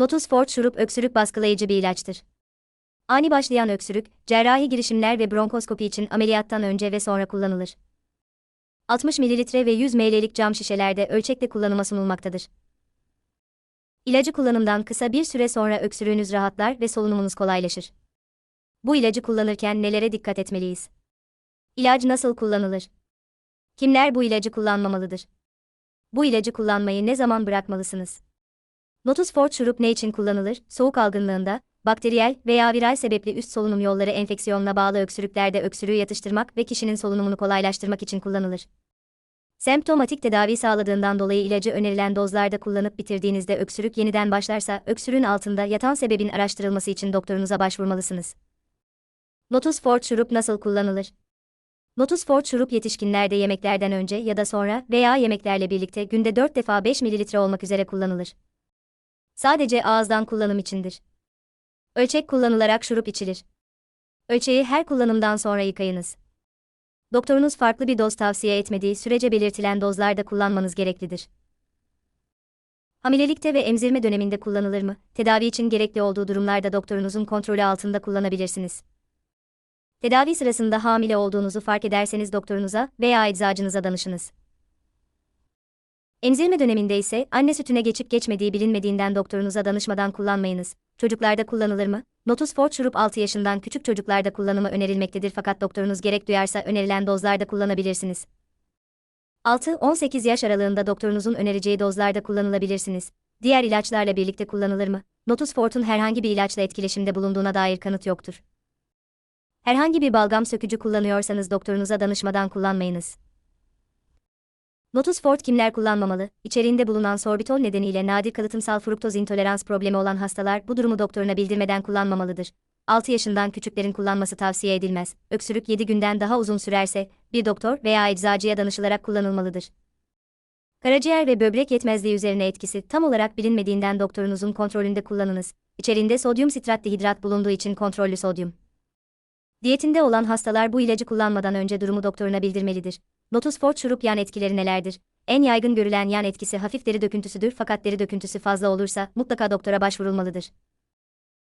Notus Fort şurup öksürük baskılayıcı bir ilaçtır. Ani başlayan öksürük, cerrahi girişimler ve bronkoskopi için ameliyattan önce ve sonra kullanılır. 60 ml ve 100 ml'lik cam şişelerde ölçekle kullanıma sunulmaktadır. İlacı kullanımdan kısa bir süre sonra öksürüğünüz rahatlar ve solunumunuz kolaylaşır. Bu ilacı kullanırken nelere dikkat etmeliyiz? İlaç nasıl kullanılır? Kimler bu ilacı kullanmamalıdır? Bu ilacı kullanmayı ne zaman bırakmalısınız? Notus Fort şurup ne için kullanılır? Soğuk algınlığında, bakteriyel veya viral sebepli üst solunum yolları enfeksiyonuna bağlı öksürüklerde öksürüğü yatıştırmak ve kişinin solunumunu kolaylaştırmak için kullanılır. Semptomatik tedavi sağladığından dolayı ilacı önerilen dozlarda kullanıp bitirdiğinizde öksürük yeniden başlarsa, öksürüğün altında yatan sebebin araştırılması için doktorunuza başvurmalısınız. Notus Fort şurup nasıl kullanılır? Notus Fort şurup yetişkinlerde yemeklerden önce ya da sonra veya yemeklerle birlikte günde 4 defa 5 ml olmak üzere kullanılır. Sadece ağızdan kullanım içindir. Ölçek kullanılarak şurup içilir. Ölçeği her kullanımdan sonra yıkayınız. Doktorunuz farklı bir doz tavsiye etmediği sürece belirtilen dozlarda kullanmanız gereklidir. Hamilelikte ve emzirme döneminde kullanılır mı? Tedavi için gerekli olduğu durumlarda doktorunuzun kontrolü altında kullanabilirsiniz. Tedavi sırasında hamile olduğunuzu fark ederseniz doktorunuza veya eczacınıza danışınız. Emzirme döneminde ise anne sütüne geçip geçmediği bilinmediğinden doktorunuza danışmadan kullanmayınız. Çocuklarda kullanılır mı? Notus Fort şurup 6 yaşından küçük çocuklarda kullanımı önerilmektedir fakat doktorunuz gerek duyarsa önerilen dozlarda kullanabilirsiniz. 6-18 yaş aralığında doktorunuzun önereceği dozlarda kullanılabilirsiniz. Diğer ilaçlarla birlikte kullanılır mı? Notus Fort'un herhangi bir ilaçla etkileşimde bulunduğuna dair kanıt yoktur. Herhangi bir balgam sökücü kullanıyorsanız doktorunuza danışmadan kullanmayınız. Notus Fort kimler kullanmamalı? İçeriğinde bulunan sorbitol nedeniyle nadir kalıtımsal fruktoz intolerans problemi olan hastalar bu durumu doktoruna bildirmeden kullanmamalıdır. 6 yaşından küçüklerin kullanması tavsiye edilmez. Öksürük 7 günden daha uzun sürerse bir doktor veya eczacıya danışılarak kullanılmalıdır. Karaciğer ve böbrek yetmezliği üzerine etkisi tam olarak bilinmediğinden doktorunuzun kontrolünde kullanınız. İçerinde sodyum sitrat dihidrat bulunduğu için kontrollü sodyum. Diyetinde olan hastalar bu ilacı kullanmadan önce durumu doktoruna bildirmelidir. Notus Fort şurup yan etkileri nelerdir? En yaygın görülen yan etkisi hafif deri döküntüsüdür fakat deri döküntüsü fazla olursa mutlaka doktora başvurulmalıdır.